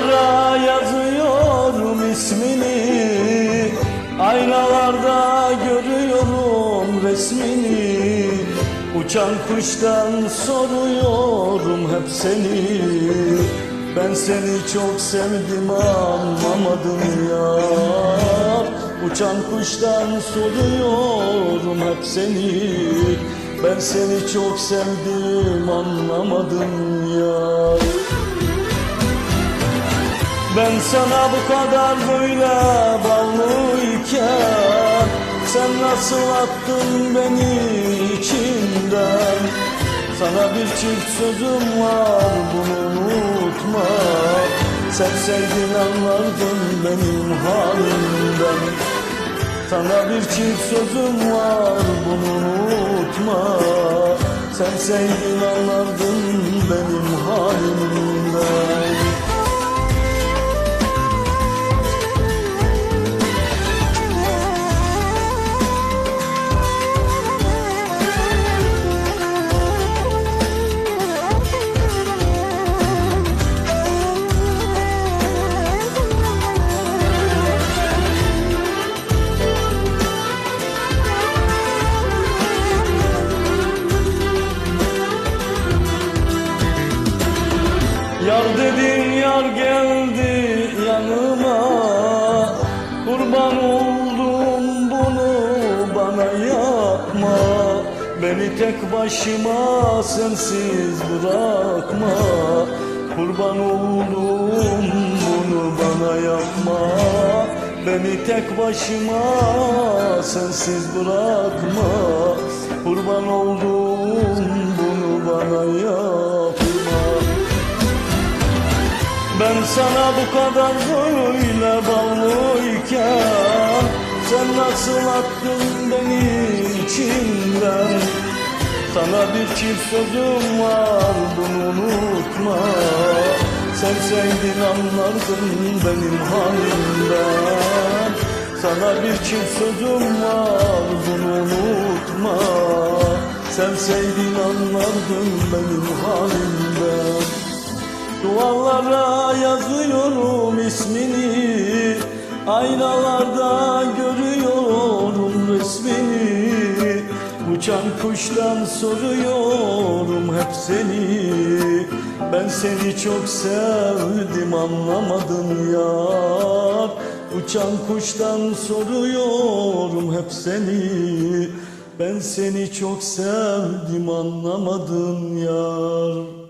Duvarlara yazıyorum ismini. Aynalarda görüyorum resmini. Uçan kuştan soruyorum hep seni. Ben seni çok sevdim anlamadım ya. Uçan kuştan soruyorum hep seni. Ben seni çok sevdim anlamadım ya ben sana bu kadar böyle bağlıyken Sen nasıl attın beni içinden? Sana bir çift sözüm var bunu unutma. Sevseydin anlardın benim halimden. Sana bir çift sözüm var bunu unutma. Sevseydin anlardın Yar dedin yar geldi yanıma. Kurban oldum bunu bana yapma. Beni tek başıma sensiz bırakma. Kurban oldum bunu bana yapma. Beni tek başıma sensiz bırakma. Kurban oldum sana bu kadar böyle bağlıyken Sen nasıl attın beni içinden? Sana bir çift sözüm var bunu unutma. Sevseydin anlardın benim halimden. Sana bir çift sözüm var bunu unutma. Sevseydin anlardın benim halimden Duvarlara yazıyorum ismini Aynalarda görüyorum resmini. Uçan kuştan soruyorum hep seni. Ben seni çok sevdim anlamadın yar Uçan kuştan soruyorum hep seni. Ben seni çok sevdim anlamadın yar